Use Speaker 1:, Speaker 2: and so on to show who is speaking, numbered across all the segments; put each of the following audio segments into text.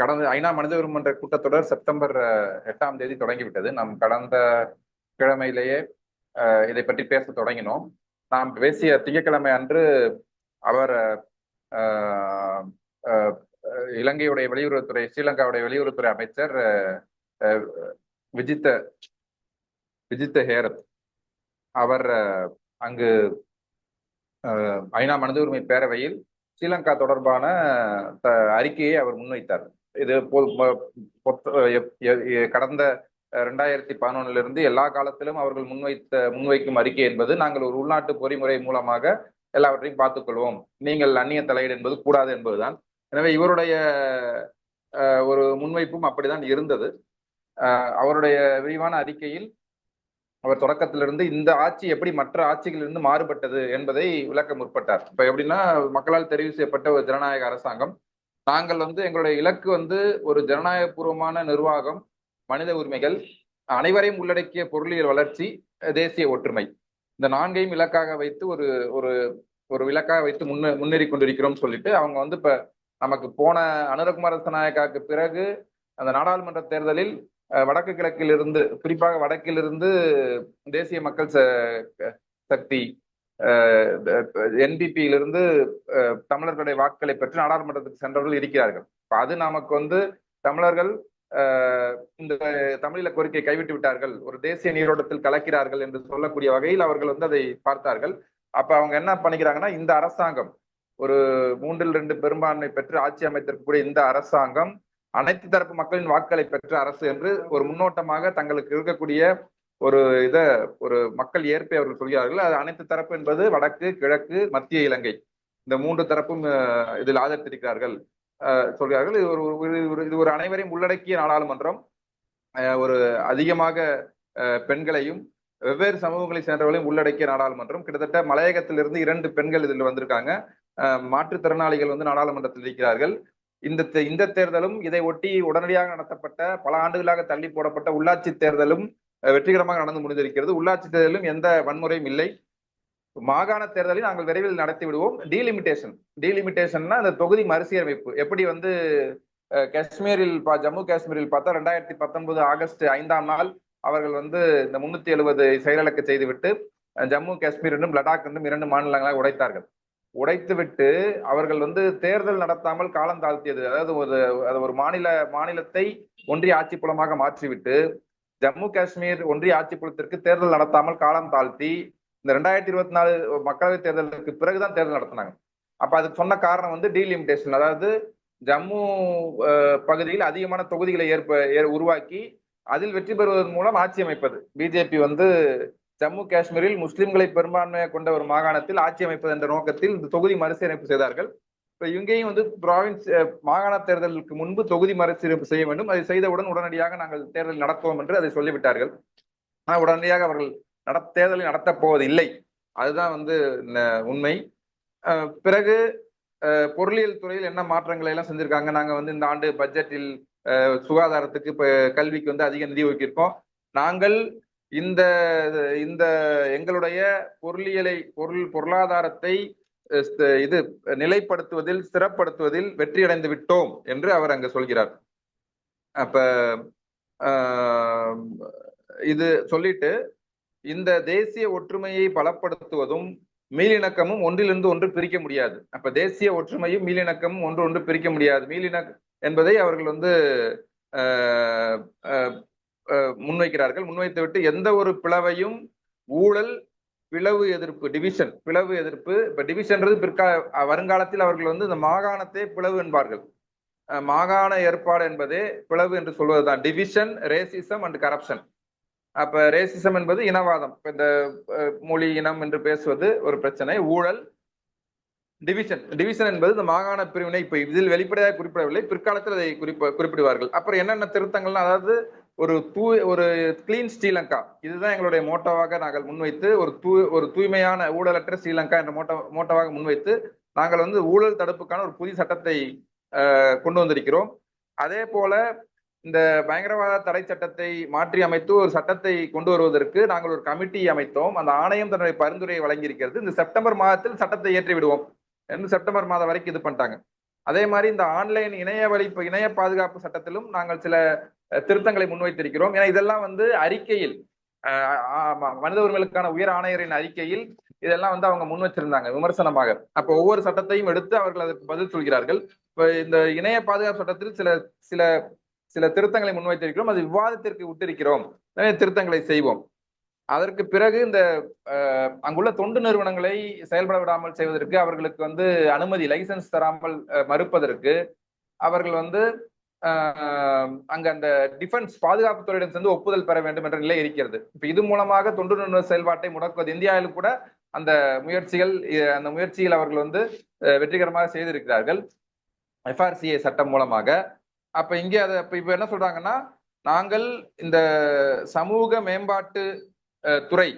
Speaker 1: கடந்த ஐநா மனித உரிமை மன்ற கூட்டத்தொடர் செப்டம்பர் எட்டாம் தேதி தொடங்கிவிட்டது. நாம் கடந்த கிழமையிலேயே இதை பற்றி பேச தொடங்கினோம். நாம் பேசிய திங்கட்கிழமை அன்று அவர் அஹ், இலங்கையுடைய வெளியுறவுத்துறை ஸ்ரீலங்காவுடைய வெளியுறவுத்துறை அமைச்சர் அஹ், விஜித்த விஜித்த ஹேரத். அவர் அங்கு அஹ், ஐநா மனித உரிமை பேரவையில் ஸ்ரீலங்கா தொடர்பான த- அறிக்கையை அவர் முன்வைத்தார். இது கடந்த ரெண்டாயிரத்தி பதினொன்னுல இருந்து எல்லா காலத்திலும் அவர்கள் முன்வைத்த முன்வைக்கும் அறிக்கை என்பது நாங்கள் ஒரு உள்நாட்டு பொறிமுறை மூலமாக எல்லாவற்றையும் பார்த்துக்கொள்வோம். நீங்கள் அந்நிய தலையீடு என்பது கூடாது என்பதுதான். எனவே இவருடைய ஒரு முன்வைப்பும் அப்படிதான் இருந்தது. அவருடைய விரிவான அறிக்கையில் அவர் தொடக்கத்திலிருந்து இந்த ஆட்சி எப்படி மற்ற ஆட்சிகளிலிருந்து மாறுபட்டது என்பதை விளக்க முற்பட்டார். இப்ப எப்படின்னா மக்களால் தெரிவு செய்யப்பட்ட ஒரு ஜனநாயக அரசாங்கம். நாங்கள் வந்து எங்களுடைய இலக்கு வந்து ஒரு ஜனநாயகபூர்வமான நிர்வாகம் மனித உரிமைகள் அனைவரையும் உள்ளடக்கிய பொருளியல் வளர்ச்சி தேசிய ஒற்றுமை. இந்த நான்கையும் இலக்காக வைத்து ஒரு ஒரு ஒரு இலக்காக வைத்து முன்னே முன்னேறி கொண்டிருக்கிறோம் சொல்லிட்டு அவங்க வந்து இப்ப நமக்கு போன அனுரகுமார நாயக்காவுக்கு பிறகு அந்த நாடாளுமன்ற தேர்தலில் வடக்கு கிழக்கிலிருந்து குறிப்பாக வடக்கிலிருந்து தேசிய மக்கள் ச- சக்தி என்பிபியிலிருந்து தமிழர்களுடைய வாக்குகளை பெற்று நாடாளுமன்றத்துக்கு சென்றவர்கள் இருக்கிறார்கள். இப்ப அது நமக்கு வந்து தமிழர்கள் இந்த தமிழீழ கோரிக்கை கைவிட்டு விட்டார்கள். ஒரு தேசிய நீரோட்டத்தில் கலக்கிறார்கள் என்று சொல்லக்கூடிய வகையில் அவர்கள் வந்து அதை பார்த்தார்கள். அப்ப அவங்க என்ன பண்ணிக்கிறாங்கன்னா இந்த அரசாங்கம் ஒரு மூன்றில் ரெண்டு பெரும்பான்மை பெற்று ஆட்சி அமைத்திருக்கக்கூடிய இந்த அரசாங்கம் அனைத்து தரப்பு மக்களின் வாக்குகளை பெற்ற அரசு என்று ஒரு முன்னோட்டமாக தங்களுக்கு இருக்கக்கூடிய ஒரு இத ஒரு மக்கள் ஏற்பை அவர்கள் சொல்கிறார்கள் அது அனைத்து தரப்பு என்பது வடக்கு கிழக்கு மத்திய இலங்கை. இந்த மூன்று தரப்பும் இதில் ஆதரித்திருக்கிறார்கள். சொல்கிறார்கள் இது ஒரு இது ஒரு அனைவரையும் உள்ளடக்கிய நாடாளுமன்றம். ஒரு அதிகமாக பெண்களையும் வெவ்வேறு சமூகங்களை சேர்ந்தவர்களையும் உள்ளடக்கிய நாடாளுமன்றம். கிட்டத்தட்ட மலையகத்திலிருந்து இரண்டு பெண்கள் இதில் வந்திருக்காங்க. மாற்றுத்திறனாளிகள் வந்து நாடாளுமன்றத்தில் இருக்கிறார்கள். இந்த தே- இந்த தேர்தலும் இதை ஒட்டி உடனடியாக நடத்தப்பட்ட பல ஆண்டுகளாக தள்ளி போடப்பட்ட உள்ளாட்சி தேர்தலும் வெற்றிகரமாக நடந்து முடிந்திருக்கிறது. உள்ளாட்சி தேர்தலிலும் எந்த வன்முறையும் இல்லை. மாகாண தேர்தலை நாங்கள் விரைவில் நடத்தி விடுவோம். டீலிமிட்டேஷன் டீலிமிட்டேஷன்னா அந்த தொகுதி மறுசீரமைப்பு. எப்படி வந்து காஷ்மீரில் பா- ஜம்மு காஷ்மீரில் பார்த்தா ரெண்டாயிரத்தி பத்தொன்பது ஆகஸ்ட் ஐந்தாம் நாள் அவர்கள் வந்து இந்த முன்னூத்தி எழுபது செயலிழக்க செய்துவிட்டு ஜம்மு காஷ்மீர் என்றும் லடாக் என்றும் இரண்டு மாநிலங்களாக உடைத்தார்கள். உடைத்துவிட்டு அவர்கள் வந்து தேர்தல் நடத்தாமல் காலம் தாழ்த்தியது. அதாவது ஒரு அது ஒரு மாநில மாநிலத்தை ஒன்றிய ஆட்சி புலமாக மாற்றிவிட்டு ஜம்மு காஷ்மீர் ஒன்றிய ஆட்சி தேர்தல் நடத்தாமல் காலம் தாழ்த்தி இந்த ரெண்டாயிரத்தி இருபத்தி நாலு மக்களவைத் தேர்தலுக்கு பிறகுதான் தேர்தல் நடத்தினாங்க. அப்ப அதுக்கு சொன்ன காரணம் வந்து டீலிமிட்டேஷன் அதாவது ஜம்மு பகுதியில் அதிகமான தொகுதிகளை ஏற்ப உருவாக்கி அதில் வெற்றி பெறுவதன் மூலம் ஆட்சி அமைப்பது. பிஜேபி வந்து ஜம்மு காஷ்மீரில் முஸ்லிம்களை பெரும்பான்மையாக கொண்ட ஒரு மாகாணத்தில் ஆட்சி அமைப்பது என்ற நோக்கத்தில் இந்த தொகுதி மறுசீரமைப்பு செய்தார்கள். இப்போ இங்கேயும் வந்து ப்ராவின்ஸ் மாகாண தேர்தலுக்கு முன்பு தொகுதி மறுசீரமைப்பு செய்ய வேண்டும். அதை செய்தவுடன் உடனடியாக நாங்கள் தேர்தல் நடத்துவோம் என்று அதை சொல்லிவிட்டார்கள். ஆனால் உடனடியாக அவர்கள் நட தேர்தலை நடத்தப் போவதில்லை. அதுதான் வந்து உண்மை. பிறகு பொருளியல் துறையில் என்ன மாற்றங்களை எல்லாம் செஞ்சிருக்காங்க? நாங்கள் வந்து இந்த ஆண்டு பட்ஜெட்டில் சுகாதாரத்துக்கு இப்போ கல்விக்கு வந்து அதிக நிதி ஒதுக்கியிருக்கோம். நாங்கள் இந்த இந்த எங்களுடைய பொருளியலை பொருள் பொருளாதாரத்தை இது நிலைப்படுத்துவதில் ஸ்திரப்படுத்துவதில் வெற்றியடைந்து விட்டோம் என்று அவர் அங்கு சொல்கிறார். அப்ப ஆஹ், இது சொல்லிட்டு இந்த தேசிய ஒற்றுமையை பலப்படுத்துவதும் மீளிணக்கமும் ஒன்றிலிருந்து ஒன்று பிரிக்க முடியாது. அப்ப தேசிய ஒற்றுமையும் மீளிணக்கமும் ஒன்று ஒன்று பிரிக்க முடியாது. மீளிணக் என்பதை அவர்கள் வந்து ஆஹ், முன்வைக்கிறார்கள். முன்வைத்து விட்டு எந்த ஒரு பிளவையும் ஊழல் பிளவு எதிர்ப்பு டிவிஷன் பிளவு எதிர்ப்பு இப்ப டிவிஷன்றது பிற்கால வருங்காலத்தில் அவர்கள் வந்து இந்த மாகாணத்தை பிளவு என்பார்கள். மாகாண ஏற்பாடு என்பதே பிளவு என்று சொல்வதுதான். டிவிஷன் ரேசிசம் அண்ட் கரப்ஷன் அப்ப ரேசிசம் என்பது இனவாதம். இந்த மொழி இனம் என்று பேசுவது ஒரு பிரச்சனை. ஊழல் டிவிஷன் டிவிஷன் என்பது இந்த மாகாண பிரிவினை இப்ப இதில் வெளிப்படையாக குறிப்பிடவில்லை. பிற்காலத்தில் அதை குறிப்ப குறிப்பிடுவார்கள். அப்புறம் என்னென்ன திருத்தங்கள்னா அதாவது ஒரு தூ ஒரு கிளீன் ஸ்ரீலங்கா. இதுதான் எங்களுடைய மோட்டோவாக நாங்கள் முன்வைத்து ஒரு தூ ஒரு தூய்மையான ஊழலற்ற ஸ்ரீலங்கா என்ற மோட்டோ மோட்டோவாக முன்வைத்து நாங்கள் வந்து ஊழல் தடுப்புக்கான ஒரு புதிய சட்டத்தை கொண்டு வந்திருக்கிறோம். அதே போல இந்த பயங்கரவாத தடை சட்டத்தை மாற்றி அமைத்து ஒரு சட்டத்தை கொண்டு வருவதற்கு நாங்கள் ஒரு கமிட்டி அமைத்தோம். அந்த ஆணையம் தன்னுடைய பரிந்துரையை வழங்கியிருக்கிறது. இந்த செப்டம்பர் மாதத்தில் சட்டத்தை ஏற்றி விடுவோம். என்று செப்டம்பர் மாதம் வரைக்கும் இது பண்ணிட்டாங்க. அதே மாதிரி இந்த ஆன்லைன் இணைய வழி இணைய பாதுகாப்பு சட்டத்திலும் நாங்கள் சில திருத்தங்களை முன்வைத்திருக்கிறோம். ஏன்னா இதெல்லாம் வந்து அறிக்கையில் மனித உரிமைகளுக்கான உயர் ஆணையரின் அறிக்கையில் இதெல்லாம் வந்து அவங்க முன் வச்சிருந்தாங்க விமர்சனமாக. அப்போ ஒவ்வொரு சட்டத்தையும் எடுத்து அவர்கள் அதற்கு பதில் சொல்கிறார்கள். இப்ப இந்த இணைய பாதுகாப்பு சட்டத்தில் சில சில சில திருத்தங்களை முன்வைத்திருக்கிறோம். அது விவாதத்திற்கு விட்டிருக்கிறோம். திருத்தங்களை செய்வோம். அதற்கு பிறகு இந்த அங்குள்ள தொண்டு நிறுவனங்களை செயல்பட விடாமல் செய்வதற்கு அவர்களுக்கு வந்து அனுமதி லைசன்ஸ் தராமல் மறுப்பதற்கு அவர்கள் வந்து அங்க அந்த டிஃபென்ஸ் பாதுகாப்பு துறையிடம் சேர்ந்து ஒப்புதல் பெற வேண்டும் என்ற நிலை இருக்கிறது. இப்ப இது மூலமாக தொண்டு நிறுவன செயல்பாட்டை முடக்குவது. இந்தியாவில் கூட அந்த முயற்சிகள் அந்த முயற்சிகள் அவர்கள் வந்து வெற்றிகரமாக செய்திருக்கிறார்கள். எஃப்ஆர்சிஏ சட்டம் மூலமாக. அப்ப இங்கே அதை இப்ப இப்ப என்ன சொல்றாங்கன்னா நாங்கள் இந்த சமூக மேம்பாட்டு துறை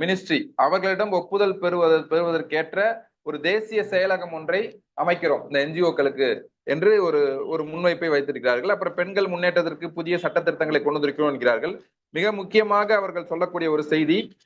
Speaker 1: மினிஸ்ட்ரி அவர்களிடம் ஒப்புதல் பெறுவது பெறுவதற்கேற்ற ஒரு தேசிய செயலகம் ஒன்றை அமைக்கிறோம். இந்த என்ஜிஓக்களுக்கு என்று ஒரு ஒரு முன்வைப்பை வைத்திருக்கிறார்கள். அப்புறம் பெண்கள் முன்னேற்றத்திற்கு புதிய சட்ட திருத்தங்களை கொண்டு வந்திருக்கிறோம் என்கிறார்கள். மிக முக்கியமாக அவர்கள் சொல்லக்கூடிய ஒரு செய்தி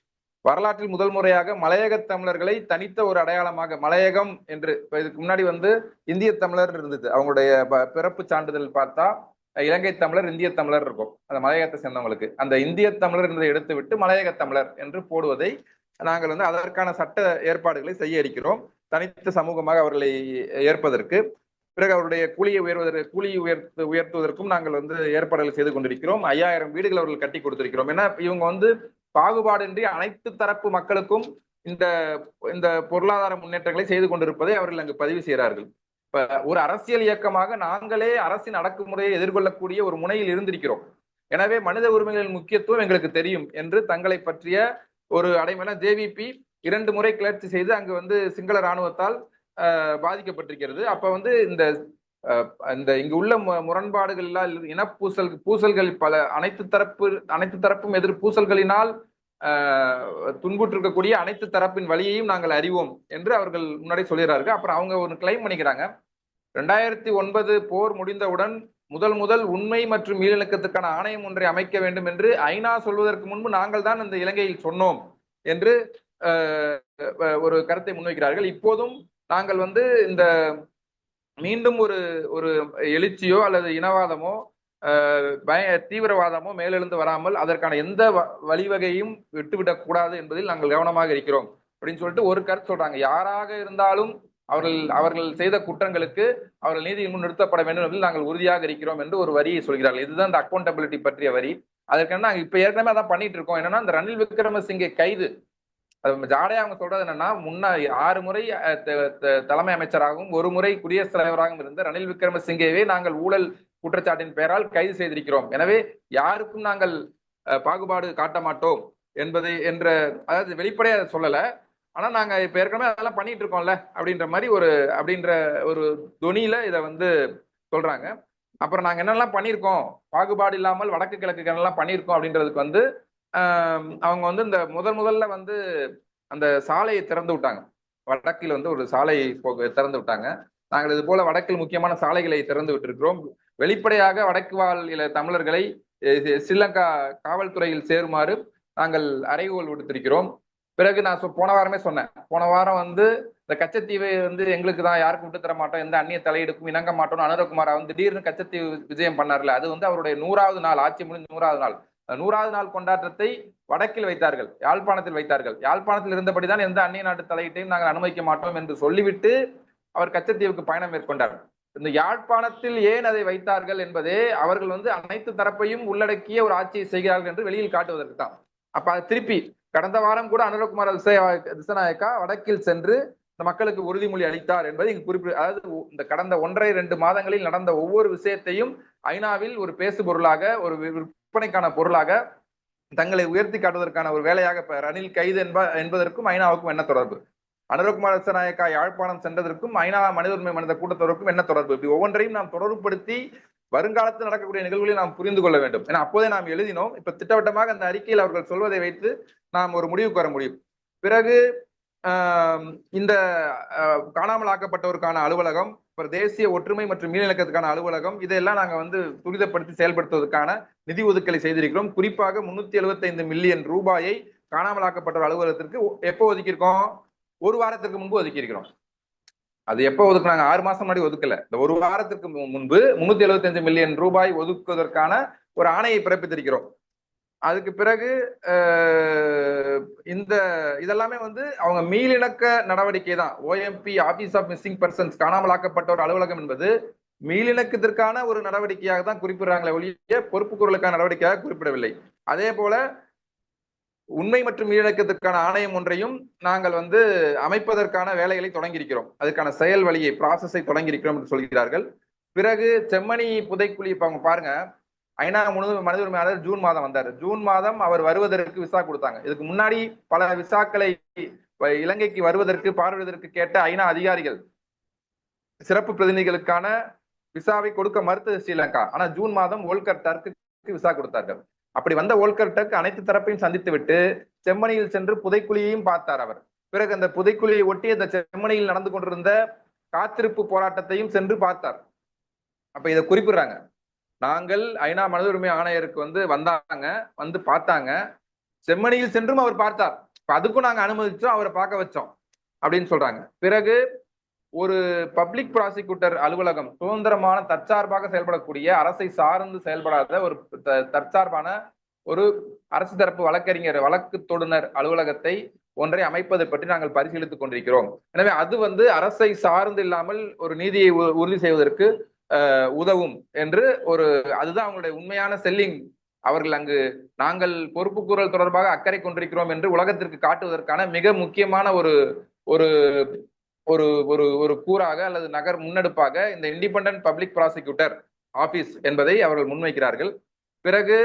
Speaker 1: வரலாற்றில் முதல் முறையாக மலையக தமிழர்களை தனித்த ஒரு அடையாளமாக மலையகம் என்று இதுக்கு முன்னாடி வந்து இந்திய தமிழர் இருந்தது. அவங்களுடைய ப- பிறப்பு சான்றிதழ் பார்த்தா இலங்கை தமிழர் இந்திய தமிழர் இருக்கும். அந்த மலையகத்தை சேர்ந்தவங்களுக்கு. அந்த இந்திய தமிழர் என்பதை எடுத்துவிட்டு மலையக தமிழர் என்று போடுவதை நாங்கள் வந்து அதற்கான சட்ட ஏற்பாடுகளை செய்ய இருக்கிறோம். தனித்த சமூகமாக அவர்களை ஏற்பதற்கு. பிறகு அவருடைய கூலியை உயர்வதற்கு கூலி உயர்த்து உயர்த்துவதற்கும் நாங்கள் வந்து ஏற்பாடுகள் செய்து கொண்டிருக்கிறோம். ஐயாயிரம் வீடுகள் அவர்கள் கட்டி கொடுத்திருக்கிறோம். ஏன்னா இவங்க வந்து பாகுபாடின்றி அனைத்து தரப்பு மக்களுக்கும் இந்த இந்த பொருளாதார முன்னேற்றங்களை செய்து கொண்டிருப்பதை அவர்கள் அங்கு பதிவு செய்கிறார்கள். இப்ப ஒரு அரசியல் இயக்கமாக நாங்களே அரசின் அடக்குமுறையை எதிர்கொள்ளக்கூடிய ஒரு முனையில் இருந்திருக்கிறோம். எனவே மனித உரிமைகளின் முக்கியத்துவம் எங்களுக்கு தெரியும் என்று தங்களை பற்றிய ஒரு அடைமலை ஜேவிபி இரண்டு முறை கிளர்ச்சி செய்து அங்கு வந்து சிங்கள இராணுவத்தால் பாதிக்கப்பட்டிருக்கிறது. அப்ப வந்து இந்த இந்த இங்கு உள்ள மு- முரண்பாடுகள் இன பூசல்கள் பல அனைத்து தரப்பு அனைத்து தரப்பும் எதிர் பூசல்களினால் துன்புற்றிருக்கக்கூடிய அனைத்து தரப்பின் வழியையும் நாங்கள் அறிவோம் என்று அவர்கள் முன்னாடி சொல்லிடுறாரு அப்புறம் அவங்க ஒரு கிளைம் பண்ணிக்கிறாங்க. ரெண்டாயிரத்தி ஒன்பது போர் முடிந்தவுடன் முதல் முதல் உண்மை மற்றும் மீளிணக்கத்துக்கான ஆணையம் ஒன்றை அமைக்க வேண்டும் என்று ஐநா சொல்வதற்கு முன்பு நாங்கள் தான் இந்த இலங்கையில் சொன்னோம் என்று ஒரு கருத்தை முன்வைக்கிறார்கள். இப்போதும் நாங்கள் வந்து இந்த மீண்டும் ஒரு ஒரு எழுச்சியோ அல்லது இனவாதமோ பய தீவிரவாதமோ மேலெழுந்து வராமல் அதற்கான எந்த வ- வழிவகையும் விட்டுவிடக் கூடாது என்பதில் நாங்கள் கவனமாக இருக்கிறோம் அப்படின்னு சொல்லிட்டு ஒரு கருத்து சொல்றாங்க. யாராக இருந்தாலும் அவர்கள் அவர்கள் செய்த குற்றங்களுக்கு அவர்கள் நீதியின் முன் நிறுத்தப்பட வேண்டும் என்பதில் நாங்கள் உறுதியாக இருக்கிறோம் என்று ஒரு வரியை சொல்கிறார்கள். இதுதான் இந்த அக்கௌண்டபிலிட்டி பற்றிய வரி. அதற்கான நாங்கள் இப்போ ஏற்கனவே அதான் பண்ணிட்டு இருக்கோம். என்னன்னா இந்த ரணில் விக்ரமசிங்கே கைது. ஜாடையா அவங்க சொல்றது என்னன்னா முன்ன ஆறு முறை அஹ், த- த- தலைமை அமைச்சராகவும் ஒரு முறை குடியரசுத் தலைவராகவும் இருந்த ரணில் விக்ரமசிங்கேவே நாங்கள் ஊழல் குற்றச்சாட்டின் பெயரால் கைது செய்திருக்கிறோம். எனவே யாருக்கும் நாங்கள் பாகுபாடு காட்ட மாட்டோம் என்பதை என்ற அதாவது வெளிப்படையாக அதை ஆனா நாங்க இப்ப ஏற்கனவே அதெல்லாம் பண்ணிட்டு இருக்கோம்ல அப்படின்ற மாதிரி ஒரு அப்படின்ற ஒரு துணியில இதை வந்து சொல்றாங்க. அப்புறம் நாங்க என்னெல்லாம் பண்ணியிருக்கோம்? பாகுபாடு இல்லாமல் வடக்கு கிழக்கு என்னெல்லாம் பண்ணியிருக்கோம் அப்படின்றதுக்கு வந்து அவங்க வந்து இந்த முதல் முதல்ல வந்து அந்த சாலையை திறந்து விட்டாங்க. வடக்கில் வந்து ஒரு சாலை போக திறந்து விட்டாங்க. நாங்கள் இது போல வடக்கில் முக்கியமான சாலைகளை திறந்து விட்டிருக்கிறோம். வெளிப்படையாக வடக்கு வாழ் தமிழர்களை ஸ்ரீலங்கா காவல்துறையில் சேருமாறு நாங்கள் அறைகோல் விடுத்திருக்கிறோம். பிறகு நான் சொ- போன வாரமே சொன்னேன். போன வாரம் வந்து இந்த கச்சத்தீவை வந்து எங்களுக்கு தான் யாருக்கும் விட்டு தர மாட்டோம். எந்த அந்நிய தலையெடுக்கும் இணங்க மாட்டோம்னு அனுரகுமாரா வந்து திடீர்னு கச்சத்தீவு விஜயம் பண்ணார்ல. அது வந்து அவருடைய நூறாவது நாள் ஆட்சி முடிஞ்ச நூறாவது நாள். நூறாவது நாள் கொண்டாட்டத்தை வடக்கில் வைத்தார்கள். யாழ்ப்பாணத்தில் வைத்தார்கள். யாழ்ப்பாணத்தில் இருந்தபடிதான் எந்த அந்நிய நாட்டு தலையீட்டையும் நாங்கள் அனுமதிக்க மாட்டோம் என்று சொல்லிவிட்டு அவர் கச்சத்தீவுக்கு பயணம் மேற்கொண்டார். இந்த யாழ்ப்பாணத்தில் ஏன் அதை வைத்தார்கள் என்பதே அவர்கள் வந்து அனைத்து தரப்பையும் உள்ளடக்கிய ஒரு ஆட்சியை செய்கிறார்கள் என்று வெளியில் காட்டுவதற்கு தான். அப்ப அது திருப்பி கடந்த வாரம் கூட அனுரகுமார் திசநாயக்கா வடக்கில் சென்று இந்த மக்களுக்கு உறுதிமொழி அளித்தார் என்பது இங்கு குறிப்பிட அதாவது இந்த கடந்த ஒன்றரை ரெண்டு மாதங்களில் நடந்த ஒவ்வொரு விஷயத்தையும் ஐநாவில் ஒரு பேசு பொருளாக ஒரு விற்பனைக்கான பொருளாக தங்களை உயர்த்தி காட்டுவதற்கான ஒரு வேலையாக ரணில் கைது என்ப என்பதற்கும் ஐநாவுக்கும் என்ன தொடர்பு? அனுரகுமார் திசநாயக்கா யாழ்ப்பாணம் சென்றதற்கும் ஐநா மனித உரிமை மனித கூட்டத்தொடருக்கும் என்ன தொடர்பு? இப்படி ஒவ்வொன்றையும் நாம் தொடர்புபடுத்தி வருங்காலத்தில் நடக்கக்கூடிய நிகழ்வுகளை நாம் புரிந்து கொள்ள வேண்டும். ஏன்னா அப்போதே நாம் எழுதினோம். இப்ப திட்டவட்டமாக அந்த அறிக்கையில் அவர்கள் சொல்வதை வைத்து நாம் ஒரு முடிவுக்கு வர முடியும். பிறகு ஆஹ் இந்த ஆஹ் காணாமல் ஆக்கப்பட்டோருக்கான அலுவலகம் அப்புறம் தேசிய ஒற்றுமை மற்றும் மீனிலக்கத்துக்கான அலுவலகம் இதெல்லாம் நாங்க வந்து துரிதப்படுத்தி செயல்படுத்துவதற்கான நிதி ஒதுக்கலை செய்திருக்கிறோம். குறிப்பாக முன்னூத்தி எழுபத்தைந்து மில்லியன் ரூபாயை காணாமல் ஆக்கப்பட்டோர் அலுவலகத்திற்கு எப்போ ஒதுக்கியிருக்கோம்? ஒரு வாரத்திற்கு முன்பு ஒதுக்கியிருக்கிறோம். அது எப்போ ஒதுக்குனாங்க? ஆறு மாசம் முன்னாடி ஒதுக்கல. இந்த ஒரு வாரத்திற்கு மு- முன்பு முன்னூத்தி எழுபத்தஞ்சு மில்லியன் ரூபாய் ஒதுக்குவதற்கான ஒரு ஆணையை பிறப்பித்திருக்கிறோம். அதுக்கு பிறகு இந்த இதெல்லாமே வந்து அவங்க மீளிணக்க நடவடிக்கை தான். OMP office of missing persons காணாமலாக்கப்பட்டோர் அலுவலகம் என்பது மீளிணக்கத்திற்கான ஒரு நடவடிக்கையாக தான் குறிப்பிடுறாங்களே ஒழிய பொறுப்புக்கூறலுக்கான நடவடிக்கையாக குறிப்பிடவில்லை. அதே போல உண்மை மற்றும் ஈழக்கத்திற்கான ஆணையம் ஒன்றையும் நாங்கள் வந்து அமைப்பதற்கான வேலைகளை தொடங்கியிருக்கிறோம். அதுக்கான செயல் வழியை ப்ராசஸை தொடங்கியிருக்கிறோம் என்று சொல்கிறார்கள். பிறகு செம்மணி புதைக்குழி இப்போ அவங்க பாருங்க ஐநா முழு மனித உரிமையாளர் ஜூன் மாதம் வந்தார். ஜூன் மாதம் அவர் வருவதற்கு விசா கொடுத்தாங்க. இதுக்கு முன்னாடி பல விசாக்களை இலங்கைக்கு வருவதற்கு பார்வையிடுவதற்கு கேட்ட ஐநா அதிகாரிகள் சிறப்பு பிரதிநிதிகளுக்கான விசாவை கொடுக்க மறுத்தது ஸ்ரீலங்கா. ஆனா ஜூன் மாதம் ஓல்கர் டர்க்கு விசா கொடுத்தார்கள். அப்படி வந்த ஓல்கர்டக் அனைத்து தரப்பையும் சந்தித்து விட்டு செம்மணியில் சென்று புதைக்குழியையும் பார்த்தார் அவர். பிறகு அந்த புதைக்குழியை ஒட்டி அந்த செம்மணியில் நடந்து கொண்டிருந்த காத்திருப்பு போராட்டத்தையும் சென்று பார்த்தார். அப்ப இதை குறிப்பிடுறாங்க. நாங்கள் ஐநா மனித உரிமை ஆணையருக்கு வந்து வந்தாங்க வந்து பார்த்தாங்க. செம்மணியில் சென்றும் அவர் பார்த்தார். இப்ப அதுக்கும் நாங்க அனுமதிச்சோம் அவரை பார்க்க வச்சோம் அப்படின்னு சொல்றாங்க. பிறகு ஒரு பப்ளிக் ப்ராசிக்யூட்டர் அலுவலகம் சுதந்திரமான தற்சார்பாக செயல்படக்கூடிய அரசை சார்ந்து செயல்படாத ஒரு த- தற்சார்பான ஒரு அரசு தரப்பு வழக்கறிஞர் வழக்கு தொடுனர் அலுவலகத்தை ஒன்றை அமைப்பதை பற்றி நாங்கள் பரிசீலித்துக் கொண்டிருக்கிறோம். எனவே அது வந்து அரசை சார்ந்து இல்லாமல் ஒரு நீதியை உ- உறுதி செய்வதற்கு உதவும் என்று ஒரு அதுதான் அவங்களுடைய உண்மையான செல்லிங். அவர்கள் அங்கு நாங்கள் பொறுப்பு கூறல் தொடர்பாக அக்கறை கொண்டிருக்கிறோம் என்று உலகத்திற்கு காட்டுவதற்கான மிக முக்கியமான ஒரு ஒரு ஒரு ஒரு ஒரு கூறாக அல்லது நகர் முன்னெடுப்பாக இந்த இண்டிபெண்டன்ட் பப்ளிக் ப்ராசிக்யூட்டர் ஆபீஸ் என்பதை அவர்கள் முன்வைக்கிறார்கள். பிறகு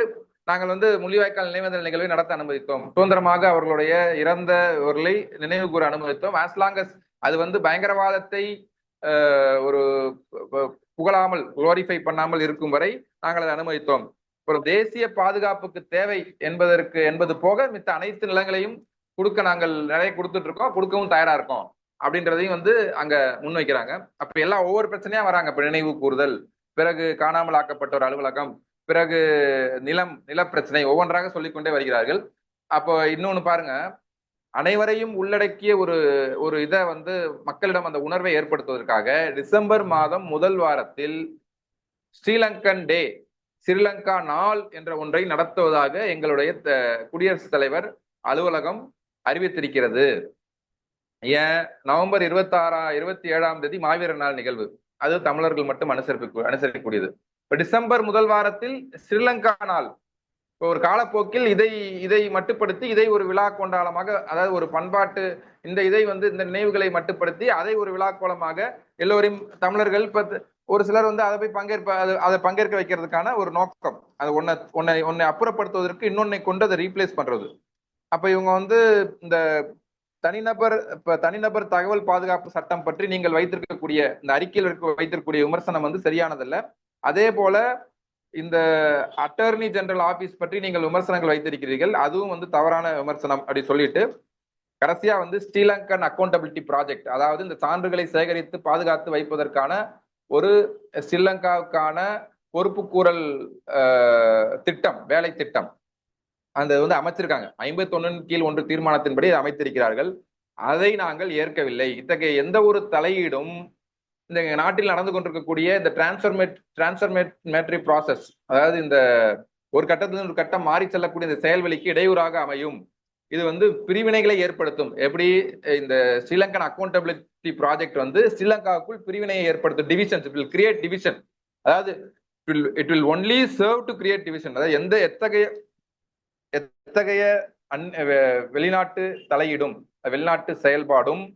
Speaker 1: நாங்கள் வந்து முள்ளிவாய்க்கால் நினைவேந்தல் நிகழ்வை நடத்த அனுமதித்தோம். சுதந்திரமாக அவர்களுடைய இறந்தவர்களை நினைவு கூற அனுமதித்தோம். ஆஸ் long அது வந்து பயங்கரவாதத்தை ஒரு புகழாமல் குளோரிஃபை பண்ணாமல் இருக்கும் வரை நாங்கள் அதை அனுமதித்தோம். ஒரு தேசிய பாதுகாப்புக்கு தேவை என்பதற்கு என்பது போக மித்த அனைத்து நிலங்களையும் கொடுக்க நாங்கள் நிறைய கொடுத்துட்டு இருக்கோம். கொடுக்கவும் தயாரா இருக்கோம். அப்படின்றதையும் வந்து அங்க முன்வைக்கிறாங்க. அப்ப எல்லாம் ஒவ்வொரு பிரச்சனையா வராங்க. இப்ப நினைவு கூறுதல் பிறகு காணாமல் ஆக்கப்பட்ட ஒரு அலுவலகம் பிறகு நிலம் நிலப்பிரச்சனை ஒவ்வொன்றாக சொல்லிக்கொண்டே வருகிறார்கள். அப்போ இன்னொன்னு பாருங்க அனைவரையும் உள்ளடக்கிய ஒரு ஒரு இதை வந்து மக்களிடம் அந்த உணர்வை ஏற்படுத்துவதற்காக டிசம்பர் மாதம் முதல் வாரத்தில் ஸ்ரீலங்கன் டே ஸ்ரீலங்கா நாள் என்ற ஒன்றை நடத்துவதாக எங்களுடைய த- குடியரசுத் தலைவர் அலுவலகம் அறிவித்திருக்கிறது. ஏன் நவம்பர் இருபத்தாறா இருபத்தி ஏழாம் தேதி மாவீரர் நாள் நிகழ்வு. அது தமிழர்கள் மட்டும் அனுசரிப்பு அனுசரிக்கக்கூடியது. இப்ப டிசம்பர் முதல் வாரத்தில் ஸ்ரீலங்கா நாள். இப்போ ஒரு காலப்போக்கில் இதை இதை மட்டுப்படுத்தி இதை ஒரு விழா கொண்டாளமாக அதாவது ஒரு பண்பாட்டு இந்த இதை வந்து இந்த நினைவுகளை மட்டுப்படுத்தி அதை ஒரு விழா கோலமாக எல்லோரையும் தமிழர்கள் இப்போ ஒரு சிலர் வந்து அதை போய் பங்கேற்ப அது அதை பங்கேற்க வைக்கிறதுக்கான ஒரு நோக்கம். அது ஒன்னை ஒன்னை ஒன்னை அப்புறப்படுத்துவதற்கு இன்னொன்னை கொண்டு அதை ரீப்ளேஸ் பண்றது. அப்ப இவங்க வந்து இந்த தனிநபர் இப்ப தனிநபர் தகவல் பாதுகாப்பு சட்டம் பற்றி நீங்கள் வைத்திருக்கக்கூடிய இந்த அறிக்கையில் வைத்திருக்கக்கூடிய விமர்சனம் வந்து சரியானதல்ல. அதே போல இந்த அட்டர்னி ஜெனரல் ஆபீஸ் பற்றி நீங்கள் விமர்சனங்கள் வைத்திருக்கிறீர்கள். அதுவும் வந்து தவறான விமர்சனம் அப்படி சொல்லிட்டு கடைசியா வந்து ஸ்ரீலங்கன் அக்கௌண்டபிலிட்டி ப்ராஜெக்ட் அதாவது இந்த சான்றுகளை சேகரித்து பாதுகாத்து வைப்பதற்கான ஒரு ஸ்ரீலங்காவுக்கான பொறுப்புக்கூறல் திட்டம் வேலை திட்டம். அந்த வந்து அமைச்சிருக்காங்க. ஐம்பத்தொன்னின் கீழ் ஒன்று தீர்மானத்தின்படி அமைத்திருக்கிறார்கள். அதை நாங்கள் ஏற்கவில்லை. இத்தகைய எந்த ஒரு தலையீடும் இந்த நாட்டில் நடந்து கொண்டிருக்கக்கூடிய இந்த டிரான்ஸ்ஃபர்மேட் டிரான்ஸ்ஃபர்மேட்டரி ப்ராசஸ் அதாவது இந்த ஒரு கட்டத்திலிருந்து ஒரு கட்டம் மாறி செல்லக்கூடிய இந்த செயல்வெளிக்கு இடையூறாக அமையும். இது வந்து பிரிவினைகளை ஏற்படுத்தும். எப்படி? இந்த ஸ்ரீலங்கன் அக்கௌண்டபிலிட்டி ப்ராஜெக்ட் வந்து ஸ்ரீலங்காவுக்குள் பிரிவினையை ஏற்படுத்தும் divisions it will create division அதாவது it will only serve to create division அதாவது எந்த எத்தகைய எத்தகைய அன் வெளிநாட்டு தலையீடும் வெளிநாட்டு செயல்பாடும்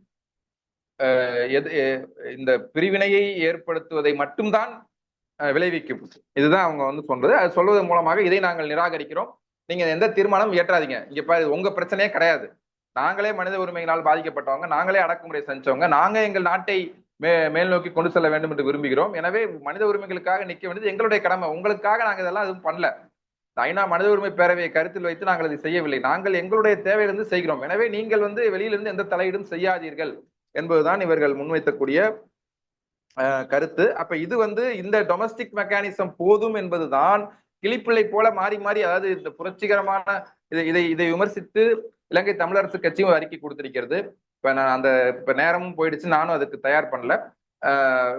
Speaker 1: எது- இந்த பிரிவினையை ஏற்படுத்துவதை மட்டும்தான் விளைவிக்கும். இதுதான் அவங்க வந்து சொல்றது. அது சொல்வதன் மூலமாக இதை நாங்கள் நிராகரிக்கிறோம். நீங்க எந்த தீர்மானம் ஏற்றாதீங்க இங்க உங்க பிரச்சனையே கிடையாது. நாங்களே மனித உரிமைகளால் பாதிக்கப்பட்டவங்க நாங்களே அடக்குமுறை செஞ்சவங்க நாங்க எங்கள் நாட்டை மே மேல் நோக்கி கொண்டு செல்ல வேண்டும் என்று விரும்புகிறோம். எனவே மனித உரிமைகளுக்காக நிற்க வேண்டியது எங்களுடைய கடமை. உங்களுக்காக நாங்க இதெல்லாம் எதுவும் பண்ணல. ஐநா மனித உரிமை பேரவையை கருத்தில் வைத்து நாங்கள் இதை செய்யவில்லை. நாங்கள் எங்களுடைய தேவையிலிருந்து செய்கிறோம். எனவே நீங்கள் வந்து வெளியிலிருந்து எந்த தலையீடும் செய்யாதீர்கள் என்பதுதான் இவர்கள் முன்வைத்தக்கூடிய கருத்து. அப்ப இது வந்து இந்த டொமஸ்டிக் மெக்கானிசம் போதும் என்பதுதான் கிளிப்பிள்ளை போல மாறி மாறி அதாவது இந்த புரட்சிகரமான இதை இதை இதை விமர்சித்து இலங்கை தமிழரசு கட்சியும் அறிக்கை கொடுத்திருக்கிறது. இப்ப நான் அந்த இப்ப நேரமும் போயிடுச்சு. நானும் அதுக்கு தயார் பண்ணல.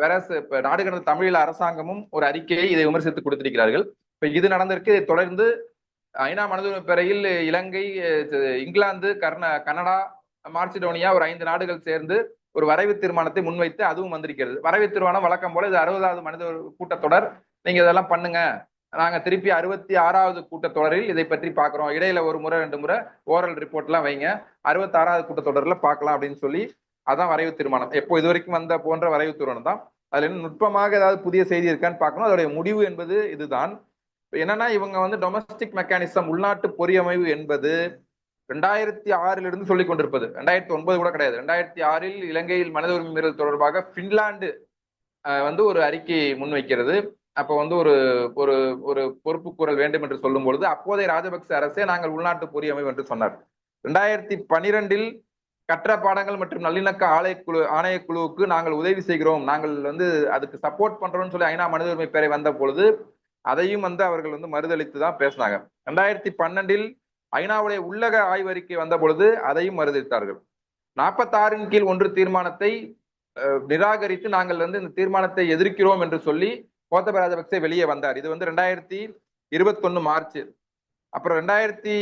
Speaker 1: வேற இப்ப நாடு கடந்த தமிழீழ அரசாங்கமும் ஒரு அறிக்கையை இதை விமர்சித்து கொடுத்திருக்கிறார்கள். இப்ப இது நடந்திருக்கு இதை தொடர்ந்து ஐநா மனதுரிமை பேரையில் இலங்கை இங்கிலாந்து கர்நா கனடா மார்சிடோனியா ஒரு ஐந்து நாடுகள் சேர்ந்து ஒரு வரைவு தீர்மானத்தை முன்வைத்து அதுவும் வந்திருக்கிறது. வரைவு தீர்மானம் வழக்கம் போல இது அறுபதாவது மனித கூட்டத்தொடர். நீங்க இதெல்லாம் பண்ணுங்க. நாங்க திருப்பி அறுபத்தி ஆறாவது கூட்டத்தொடரில் இதை பற்றி பாக்குறோம் இடையில ஒரு முறை ரெண்டு முறை ஓரல் ரிப்போர்ட் எல்லாம் வைங்க. அறுபத்தி ஆறாவது கூட்டத்தொடர்ல பார்க்கலாம் அப்படின்னு சொல்லி அதான் வரைவு தீர்மானம். எப்போ இது வரைக்கும் வந்த போன்ற வரைவு தீர்மானம் தான். அதுல நுட்பமாக ஏதாவது புதிய செய்தி இருக்கான்னு பார்க்கணும். அதோடைய முடிவு என்பது இதுதான். என்னன்னா இவங்க வந்து டொமஸ்டிக் மெக்கானிசம் உள்நாட்டு பொறியமைவு என்பது ரெண்டாயிரத்தி ஆறில் இருந்து சொல்லிக் கொண்டிருப்பது. ரெண்டாயிரத்தி ஒன்பது கூட கிடையாது. ரெண்டாயிரத்தி ஆறில் இலங்கையில் மனித உரிமை மீறல் தொடர்பாக பின்லாந்து வந்து ஒரு அறிக்கை முன்வைக்கிறது. அப்போ வந்து ஒரு ஒரு ஒரு பொறுப்பு கூறல் வேண்டும் என்று சொல்லும் பொழுது அப்போதைய ராஜபக்ச அரசே நாங்கள் உள்நாட்டு பொறியமைவு என்று சொன்னார். ரெண்டாயிரத்தி பனிரெண்டில் கற்ற பாடங்கள் மற்றும் நல்லிணக்க ஆலயக்குழு ஆணையக்குழுவுக்கு நாங்கள் உதவி செய்கிறோம். நாங்கள் வந்து அதுக்கு சப்போர்ட் பண்றோம்னு சொல்லி ஐநா மனித உரிமை பேரை வந்த பொழுது அதையும் வந்து அவர்கள் வந்து மறுதளித்து தான் பேசினாங்க. ரெண்டாயிரத்தி பன்னெண்டில் ஐநாவுடைய உள்ளக ஆய்வறிக்கை வந்த பொழுது அதையும் மறுதளித்தார்கள். நாற்பத்தாறின் கீழ் ஒன்று தீர்மானத்தை நிராகரித்து நாங்கள் வந்து இந்த தீர்மானத்தை எதிர்க்கிறோம் என்று சொல்லி கோத்தப ராஜபக்சே வெளியே வந்தார். இது வந்து ரெண்டாயிரத்தி இருபத்தொன்னு மார்ச் அப்புறம் ரெண்டாயிரத்தி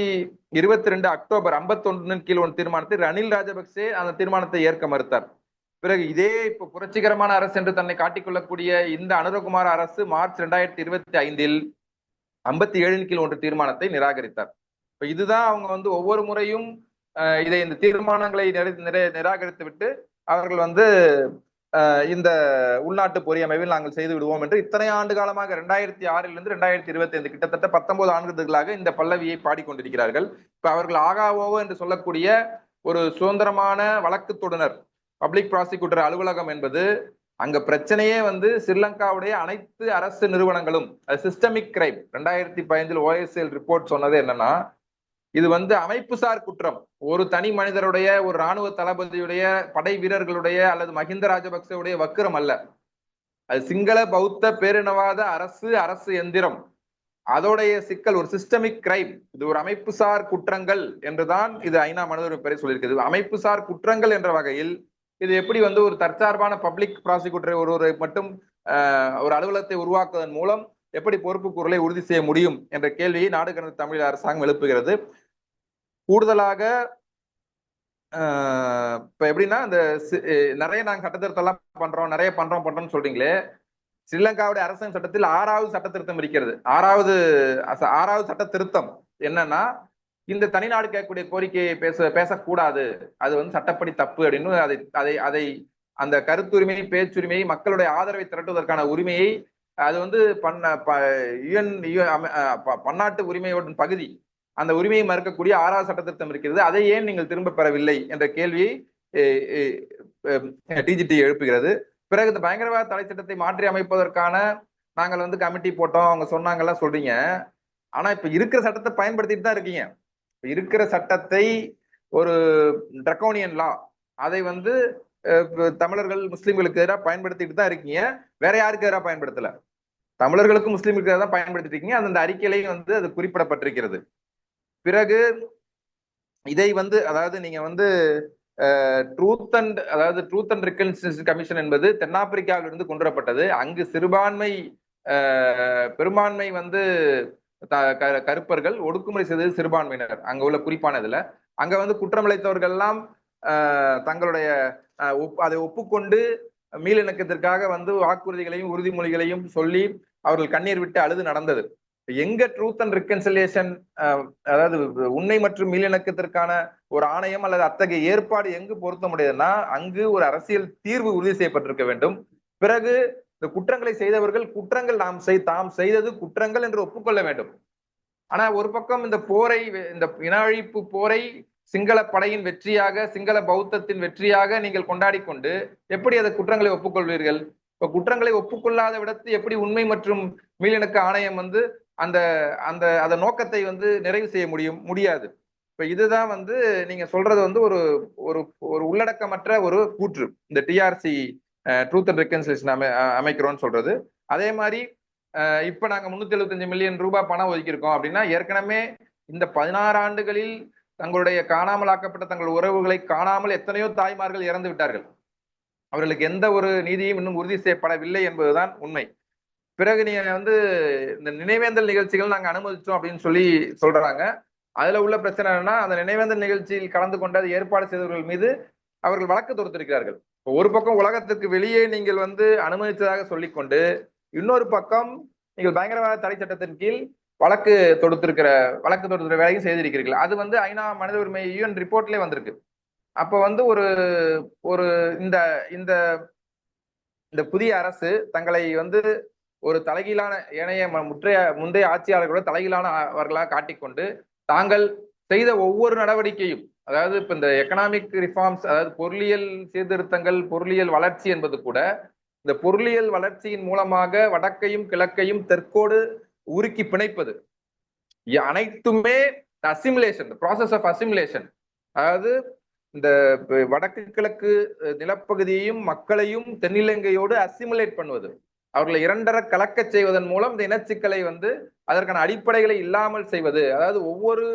Speaker 1: இருபத்தி ரெண்டு அக்டோபர் ஐம்பத்தொன்னு கீழ் ஒன்று தீர்மானத்தை ரணில் ராஜபக்சே அந்த தீர்மானத்தை ஏற்க மறுத்தார். பிறகு இதே இப்ப புரட்சிகரமான அரசு என்று தன்னை காட்டிக்கொள்ளக்கூடிய இந்த அனுரகுமார அரசு மார்ச் ரெண்டாயிரத்தி இருபத்தி ஐந்தில் ஐம்பத்தி ஏழின் கீழ் ஒன்று தீர்மானத்தை நிராகரித்தார். இப்ப இதுதான் அவங்க வந்து ஒவ்வொரு முறையும் இதை இந்த தீர்மானங்களை நிராகரித்து விட்டு அவர்கள் வந்து இந்த உள்நாட்டு பொறியமைவில் நாங்கள் செய்து விடுவோம் என்று இத்தனை ஆண்டு காலமாக ரெண்டாயிரத்தி ஆறிலிருந்து ரெண்டாயிரத்தி இருபத்தி ஐந்து கிட்டத்தட்ட பத்தொன்பது ஆண்டுகளாக இந்த பல்லவியை பாடிக்கொண்டிருக்கிறார்கள். இப்ப அவர்கள் ஆகாவோவோ என்று சொல்லக்கூடிய ஒரு சுதந்திரமான வழக்கு தொடுனர். பப்ளிக் ப்ராசிக்யூட்டர் அலுவலகம் என்பது அங்க பிரச்சனையே வந்து ஸ்ரீலங்காவுடைய அனைத்து அரசு நிறுவனங்களும் சிஸ்டமிக் கிரைம் ரெண்டாயிரத்தி பதினஞ்சில் ஓஎஸ்எல் ரிப்போர்ட் சொன்னது என்னன்னா இது வந்து அமைப்புசார் குற்றம். ஒரு தனி மனிதருடைய ஒரு ராணுவ தளபதியுடைய படை வீரர்களுடைய அல்லது மஹிந்த ராஜபக்சவுடைய வக்கிரம் அல்ல. அது சிங்கள பௌத்த பேரினவாத அரசு அரசு எந்திரம். அதோடைய சிக்கல் ஒரு சிஸ்டமிக் கிரைம் இது ஒரு அமைப்புசார் குற்றங்கள் என்றுதான் இது ஐநா மனித பெரிய சொல்லியிருக்கிறது அமைப்புசார் குற்றங்கள் என்ற வகையில் இது எப்படி வந்து ஒரு தற்சார்பான பப்ளிக் ப்ராசிக்யூட்டர் ஒருவரை மட்டும் ஒரு அலுவலகத்தை உருவாக்குவதன் மூலம் எப்படி பொறுப்பு குரலை உறுதி செய்ய முடியும் என்ற கேள்வியை நாடு கடந்த தமிழ் அரசாங்கம் எழுப்புகிறது. கூடுதலாக இப்ப எப்படின்னா இந்த நிறைய நாங்க சட்ட எல்லாம் பண்றோம் நிறைய பண்றோம் பண்றோம்னு சொல்றீங்களே. ஸ்ரீலங்காவுடைய அரசாங்க சட்டத்தில் ஆறாவது சட்ட திருத்தம் இருக்கிறது. ஆறாவது ஆறாவது சட்ட திருத்தம் என்னன்னா இந்த தனிநாடு கேட்கக்கூடிய கோரிக்கையை பேச பேசக்கூடாது. அது வந்து சட்டப்படி தப்பு அப்படின்னு அதை அதை அதை அந்த கருத்துரிமை பேச்சுரிமை மக்களுடைய ஆதரவை திரட்டுவதற்கான உரிமையை அது வந்து பண்ண யுஎன் பன்னாட்டு உரிமையோட பகுதி. அந்த உரிமையை மறுக்கக்கூடிய ஆறாவது சட்ட திருத்தம் இருக்கிறது. அதை ஏன் நீங்கள் திரும்ப பெறவில்லை என்ற கேள்வியை டிஜிடி எழுப்புகிறது. பிறகு இந்த பயங்கரவாத தடை சட்டத்தை மாற்றி அமைப்பதற்கான நாங்கள் வந்து கமிட்டி போட்டோம். அவங்க சொன்னாங்கலாம் சொல்றீங்க. ஆனா இப்ப இருக்கிற சட்டத்தை பயன்படுத்திட்டு தான் இருக்கீங்க. இருக்கிற சட்டத்தை ஒரு ட்ரக்கோனியன் லா அதை வந்து தமிழர்கள் முஸ்லீம்களுக்கு எதிராக பயன்படுத்திட்டு தான் இருக்கீங்க. வேற யாருக்கு எதிராக பயன்படுத்தல? தமிழர்களுக்கும் முஸ்லீம்களுக்கு எதிராக பயன்படுத்திட்டு இருக்கீங்க. அந்த அறிக்கையிலையும் வந்து அது குறிப்பிடப்பட்டிருக்கிறது. பிறகு இதை வந்து அதாவது நீங்க வந்து ட்ரூத் அண்ட் அதாவது ட்ரூத் அண்ட் ரிகன்சிலேஷன் கமிஷன் என்பது தென்னாப்பிரிக்காவிலிருந்து கொண்டு வரப்பட்டது அங்கு சிறுபான்மை பெரும்பான்மை வந்து கருப்பர்கள் ஒடுக்குமுறை செய்தது சிறுபான்மையினர். அங்க உள்ள குறிப்பான இதுல அங்க வந்து குற்றமிழைத்தவர்கள் எல்லாம் தங்களுடைய அதை ஒப்புக்கொண்டு மீளிணக்கத்திற்காக வந்து வாக்குறுதிகளையும் உறுதிமொழிகளையும் சொல்லி அவர்கள் கண்ணீர் விட்டு அழுது நடந்தது. எங்க ட்ரூத் அண்ட் ரிகன்சிலேஷன் அதாவது உண்மை மற்றும் மீளிணக்கத்திற்கான ஒரு ஆணையம் அல்லது அத்தகைய ஏற்பாடு எங்கு பொருத்த முடியுதுன்னா அங்கு ஒரு அரசியல் தீர்வு உறுதி செய்யப்பட்டிருக்க வேண்டும். பிறகு இந்த குற்றங்களை செய்தவர்கள் குற்றங்கள் நாம் செய் தாம் செய்தது குற்றங்கள் என்று ஒப்புக்கொள்ள வேண்டும். ஆனா ஒரு பக்கம் இந்த போரை இந்த இன அழிப்பு போரை சிங்கள படையின் வெற்றியாக சிங்கள பௌத்தத்தின் வெற்றியாக நீங்கள் கொண்டாடி கொண்டு எப்படி அதை குற்றங்களை ஒப்புக்கொள்வீர்கள்? இப்ப குற்றங்களை ஒப்புக்கொள்ளாத விடத்து எப்படி உண்மை மற்றும் மீளிணக்க ஆணையம் வந்து அந்த அந்த அந்த நோக்கத்தை வந்து நிறைவு செய்ய முடியும் முடியாது. இப்ப இதுதான் வந்து நீங்க சொல்றது வந்து ஒரு ஒரு ஒரு உள்ளடக்கமற்ற ஒரு கூற்று. இந்த டிஆர்சி ட்ரூத் அண்ட் ரெக்கன்சிலேஷன் அமை அமைக்கிறோம்னு சொல்றது. அதே மாதிரி இப்ப நாங்க முன்னூத்தி எழுபத்தஞ்சு மில்லியன் ரூபாய் பணம் ஒதுக்கியிருக்கோம் அப்படின்னா ஏற்கனவே இந்த பதினாறு ஆண்டுகளில் தங்களுடைய காணாமல் ஆக்கப்பட்ட தங்கள் உறவுகளை காணாமல் எத்தனையோ தாய்மார்கள் இறந்து விட்டார்கள். அவர்களுக்கு எந்த ஒரு நீதியும் இன்னும் உறுதி செய்யப்படவில்லை என்பதுதான் உண்மை. பிறகு நீங்க வந்து இந்த நினைவேந்தல் நிகழ்ச்சிகள் நாங்க அனுமதிச்சோம் அப்படின்னு சொல்லி சொல்றாங்க. அதுல உள்ள பிரச்சனை என்னன்னா அந்த நினைவேந்தல் நிகழ்ச்சியில் கலந்து கொண்டு அதை ஏற்பாடு செய்தவர்கள் மீது அவர்கள் வழக்கு தொடுத்திருக்கிறார்கள். இப்போ ஒரு பக்கம் உலகத்துக்கு வெளியே நீங்கள் வந்து அனுமதித்ததாக சொல்லிக்கொண்டு இன்னொரு பக்கம் நீங்கள் பயங்கரவாத தடை சட்டத்தின் கீழ் வழக்கு தொடுத்திருக்கிற வழக்கு தொடுத்துற வேலையும் செய்திருக்கிறீர்கள். அது வந்து ஐநா மனித உரிமை யூஎன் ரிப்போர்ட்லேயே வந்திருக்கு. அப்போ வந்து ஒரு ஒரு இந்த இந்த இந்த புதிய அரசு தங்களை வந்து ஒரு தலைகீழான ஏனைய முற்றைய முந்தைய ஆட்சியாளர்களோட தலைகீழானவர்களாக காட்டிக்கொண்டு தாங்கள் செய்த ஒவ்வொரு நடவடிக்கையும் அதாவது இப்ப இந்த எக்கனாமிக் ரிஃபார்ம்ஸ் அதாவது பொருளியல் சீர்திருத்தங்கள் பொருளியல் வளர்ச்சி என்பது கூட இந்த பொருளியல் வளர்ச்சியின் மூலமாக வடக்கையும் கிழக்கையும் தெற்கோடு உருக்கி பிணைப்பது. அனைத்துமே அசிமுலேஷன் ப்ராசஸ் ஆஃப் அசிமுலேஷன் அதாவது இந்த வடக்கு கிழக்கு நிலப்பகுதியையும் மக்களையும் தென்னிலங்கையோடு அசிமுலேட் பண்ணுவது. அவர்களை இரண்டரை கலக்கச் செய்வதன் மூலம் இந்த இனச்சிக்கலை வந்து அதற்கான அடிப்படைகளை இல்லாமல் செய்வது. அதாவது ஒவ்வொரு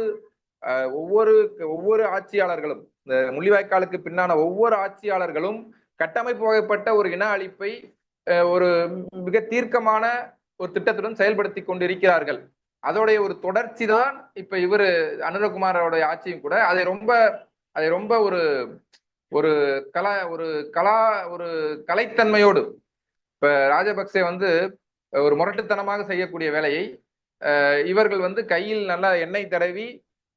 Speaker 1: ஒவ்வொரு ஒவ்வொரு ஆட்சியாளர்களும் இந்த முள்ளிவாய்க்காலுக்கு பின்னான ஒவ்வொரு ஆட்சியாளர்களும் கட்டமைப்பு வகைப்பட்ட ஒரு இன அழிப்பை ஒரு மிக தீர்க்கமான ஒரு திட்டத்துடன் செயல்படுத்தி கொண்டிருக்கிறார்கள். அதோடைய ஒரு தொடர்ச்சி தான் இப்ப இவர் அனுரகுமாரோட ஆட்சியும் கூட. அதை ரொம்ப அதை ரொம்ப ஒரு ஒரு கலா ஒரு கலா ஒரு கலைத்தன்மையோடு இப்ப ராஜபக்சே வந்து ஒரு முரட்டுத்தனமாக செய்யக்கூடிய வேலையை இவர்கள் வந்து கையில் நல்லா எண்ணெய் தடவி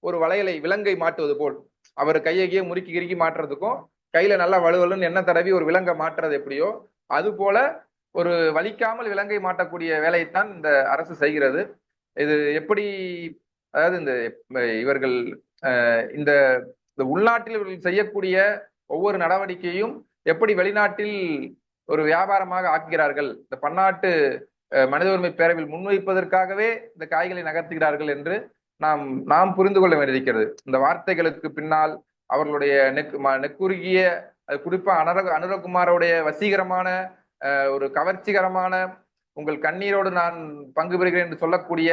Speaker 1: ஒரு வளையலை விலங்கை மாட்டுவது போல். அவர் கையகையே முறுக்கி கிறுக்கி மாட்டுறதுக்கும் கையில நல்லா வலுவலுன்னு எண்ணெய் தடவி ஒரு விலங்கை மாட்டுறது எப்படியோ அது போல ஒரு வலிக்காமல் விலங்கை மாட்டக்கூடிய வேலையைத்தான் இந்த அரசு செய்கிறது. இது எப்படி அதாவது இந்த இவர்கள் இந்த இந்த உள்நாட்டில் இவர்கள் செய்யக்கூடிய ஒவ்வொரு நடவடிக்கையும் எப்படி வெளிநாட்டில் ஒரு வியாபாரமாக ஆக்குகிறார்கள் இந்த பன்னாட்டு மனித உரிமை பேரவையில் முன்வைப்பதற்காகவே இந்த காய்களை நகர்த்துகிறார்கள் என்று நாம் நாம் புரிந்து கொள்ள வேண்டியிருக்கிறது. இந்த வார்த்தைகளுக்கு பின்னால் அவர்களுடைய நெக் நெக்குறுகிய அது குறிப்பா அனுர அனுரகுமாரோடைய வசீகரமான ஒரு கவர்ச்சிகரமான உங்கள் கண்ணீரோடு நான் பங்கு பெறுகிறேன் என்று சொல்லக்கூடிய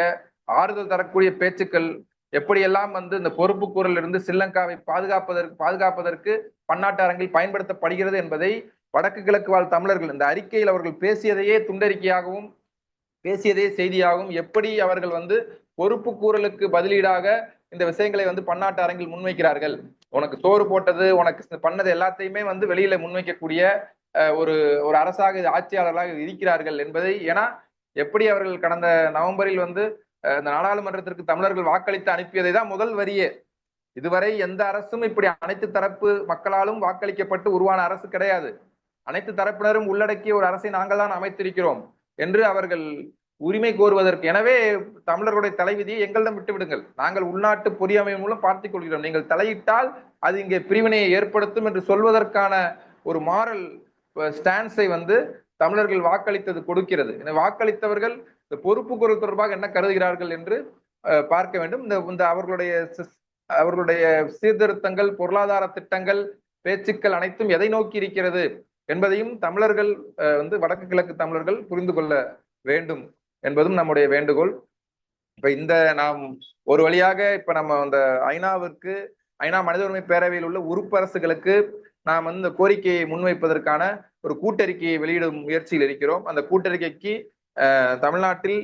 Speaker 1: ஆறுதல் தரக்கூடிய பேச்சுக்கள் எப்படியெல்லாம் வந்து இந்த பொறுப்பு கூறல் இருந்து ஸ்ரீலங்காவை பாதுகாப்பதற்கு பாதுகாப்பதற்கு பன்னாட்டு அரங்கில் பயன்படுத்தப்படுகிறது என்பதை வடக்கு கிழக்கு வாழ் தமிழர்கள் இந்த அறிக்கையில் அவர்கள் பேசியதையே துண்டறிக்கையாகவும் பேசியதே செய்தியாகவும் எப்படி அவர்கள் வந்து பொறுப்பு கூறலுக்கு பதிலீடாக இந்த விஷயங்களை வந்து பன்னாட்டு அரங்கில் முன்வைக்கிறார்கள். உனக்கு சோறு போட்டது உனக்கு பண்ணது எல்லாத்தையுமே வந்து வெளியில முன்வைக்கக்கூடிய அஹ், ஒரு ஒரு அரசாக ஆட்சியாளர்களாக இருக்கிறார்கள் என்பதை ஏன்னா எப்படி அவர்கள் கடந்த நவம்பரில் வந்து இந்த நாடாளுமன்றத்திற்கு தமிழர்கள் வாக்களித்து அனுப்பியதை தான் முதல் வரியே. இதுவரை எந்த அரசும் இப்படி அனைத்து தரப்பு மக்களாலும் வாக்களிக்கப்பட்டு உருவான அரசு கிடையாது. அனைத்து தரப்பினரும் உள்ளடக்கிய ஒரு அரசை நாங்கள் தான் அமைத்திருக்கிறோம் என்று அவர்கள் உரிமை கோருவதற்கு. எனவே தமிழர்களுடைய தலைவிதியை எங்களிடம் விட்டு விடுங்கள் நாங்கள் உள்நாட்டு பொறியமைப்பு மூலம் பார்த்துக் கொள்கிறோம். நீங்கள் தலையிட்டால் அது இங்கே பிரிவினையை ஏற்படுத்தும் என்று சொல்வதற்கான ஒரு மாரல் ஸ்டான்ஸை வந்து தமிழர்கள் வாக்களித்தது கொடுக்கிறது. வாக்களித்தவர்கள் இந்த பொறுப்பு குரல் தொடர்பாக என்ன கருதுகிறார்கள் என்று அஹ், பார்க்க வேண்டும். இந்த இந்த அவர்களுடைய அவர்களுடைய சீர்திருத்தங்கள் பொருளாதார திட்டங்கள் பேச்சுக்கள் அனைத்தும் எதை நோக்கி இருக்கிறது என்பதையும் தமிழர்கள் வந்து வடக்கு கிழக்கு தமிழர்கள் புரிந்து கொள்ள வேண்டும். என்பதும் நம்முடைய வேண்டுகோள். இப்ப இந்த நாம் ஒரு வழியாக இப்ப நம்ம அந்த ஐநாவிற்கு ஐநா மனித உரிமை பேரவையில் உள்ள உறுப்பரசுகளுக்கு நாம் வந்து இந்த கோரிக்கையை முன்வைப்பதற்கான ஒரு கூட்டறிக்கையை வெளியிடும் முயற்சியில் இருக்கிறோம். அந்த கூட்டறிக்கைக்கு தமிழ்நாட்டில்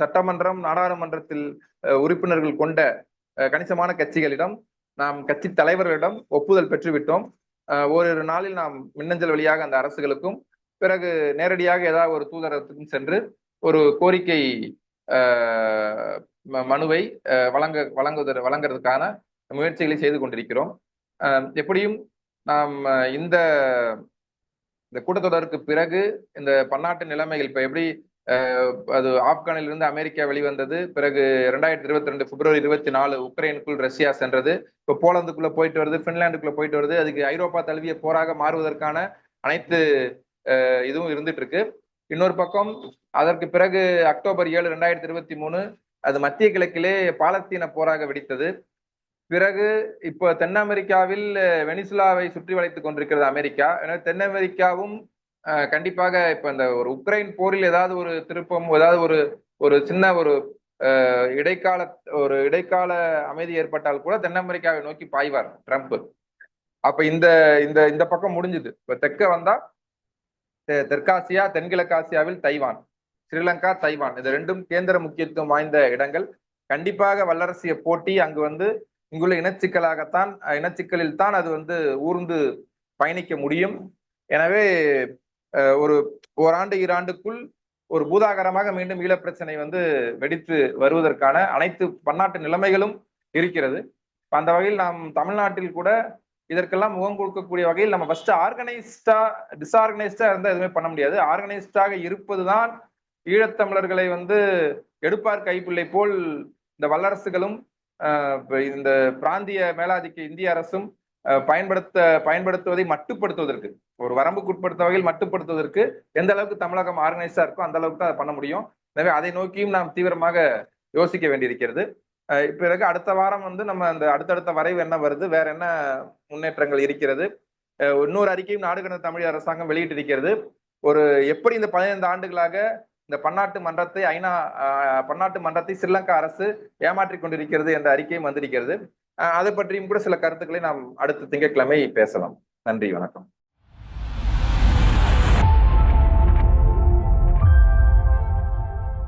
Speaker 1: சட்டமன்றம் நாடாளுமன்றத்தில் உறுப்பினர்கள் கொண்ட கணிசமான கட்சிகளிடம் நாம் கட்சி தலைவர்களிடம் ஒப்புதல் பெற்றுவிட்டோம். ஓரிரு நாளில் நாம் மின்னஞ்சல் வழியாக அந்த அரசுகளுக்கும் பிறகு நேரடியாக ஏதாவது ஒரு தூதரகத்துக்கும் சென்று ஒரு கோரிக்கை ம- மனுவை வழங்க வழங்குவதற்கு வழங்குறதுக்கான முயற்சிகளை செய்து கொண்டிருக்கிறோம். எப்படியும் நாம் இந்த இந்த கூட்டத்தொடருக்கு பிறகு இந்த பன்னாட்டு நிலைமைகள் இப்போ எப்படி அது ஆப்கானில் இருந்து அமெரிக்கா வெளிவந்தது பிறகு ரெண்டாயிரத்தி இருபத்தி ரெண்டு பிப்ரவரி இருபத்தி நாலு உக்ரைனுக்குள் ரஷ்யா சென்றது இப்போ போலந்துக்குள்ள போயிட்டு வருது பின்லாந்துக்குள்ள போயிட்டு வருது அதுக்கு ஐரோப்பா தழுவிய போராக மாறுவதற்கான அனைத்து இதுவும் இருந்துட்டு இருக்கு. இன்னொரு பக்கம் அதற்கு பிறகு அக்டோபர் ஏழு ரெண்டாயிரத்தி இருபத்தி மூணு அது மத்திய கிழக்கிலே பாலஸ்தீன போராக வெடித்தது. பிறகு இப்போ தென் அமெரிக்காவில் வெனிசுலாவை சுற்றி வளைத்துக் கொண்டிருக்கிறது அமெரிக்கா. எனவே தென் அமெரிக்காவும் கண்டிப்பாக இப்ப இந்த ஒரு உக்ரைன் போரில் ஏதாவது ஒரு திருப்பம் ஏதாவது ஒரு ஒரு சின்ன ஒரு இடைக்கால ஒரு இடைக்கால அமைதி ஏற்பட்டால் கூட தென் அமெரிக்காவை நோக்கி பாய்வார் ட்ரம்ப். அப்ப இந்த இந்த இந்த பக்கம் முடிஞ்சுது. இப்ப தெற்க வந்தா தெற்காசியா தென்கிழக்காசியாவில் தைவான் ஸ்ரீலங்கா தைவான். இது ரெண்டும் கேந்திர முக்கியத்துவம் வாய்ந்த இடங்கள். கண்டிப்பாக வல்லரசிய போட்டி அங்கு வந்து இங்குள்ள இனச்சிக்கலாகத்தான் இனச்சிக்கலில் தான் அது வந்து ஊர்ந்து பயணிக்க முடியும். எனவே ஒரு ஓராண்டு ஈராண்டுக்குள் ஒரு பூதாகரமாக மீண்டும் ஈழப் பிரச்சனை வந்து வெடித்து வருவதற்கான அனைத்து பன்னாட்டு நிலைமைகளும் இருக்கிறது. அந்த வகையில் நாம் தமிழ்நாட்டில் கூட இதற்கெல்லாம் முகம் கொடுக்கக்கூடிய வகையில் நம்ம ஃபர்ஸ்ட் ஆர்கனைஸ்டா டிஸ்ஆர்கனைஸ்டா இருந்தால் எதுவுமே பண்ண முடியாது. ஆர்கனைஸ்டாக இருப்பதுதான் ஈழத்தமிழர்களை வந்து எடுப்பார் கைப்பிள்ளை போல் இந்த வல்லரசுகளும் ஆஹ், இந்த பிராந்திய மேலாதிக்க இந்திய அரசும் பயன்படுத்த பயன்படுத்துவதை மட்டுப்படுத்துவதற்கு ஒரு வரம்புக்குட்படுத்த வகையில் மட்டுப்படுத்துவதற்கு எந்த அளவுக்கு தமிழகம் ஆர்கனைஸ்டா இருக்கோ அந்த அளவுக்கு தான் அதை பண்ண முடியும். எனவே அதை நோக்கியும் நாம் தீவிரமாக யோசிக்க வேண்டியிருக்கிறது. பிறகு அடுத்த வாரம் வந்து நம்ம அந்த அடுத்தடுத்த வரைவு என்ன வருது வேற என்ன முன்னேற்றங்கள் இருக்கிறது இன்னொரு அறிக்கையும் நாடு கடந்த தமிழ் அரசாங்கம் வெளியிட்டிருக்கிறது. ஒரு எப்படி இந்த பதினைந்து ஆண்டுகளாக இந்த பன்னாட்டு மன்றத்தை ஐநா பன்னாட்டு மன்றத்தை ஸ்ரீலங்கா அரசு ஏமாற்றிக் கொண்டிருக்கிறது என்ற அறிக்கையும் வந்திருக்கிறது. அதை பற்றியும் கூட சில கருத்துக்களை நாம் அடுத்த திங்கட்கிழமை பேசலாம். நன்றி வணக்கம்.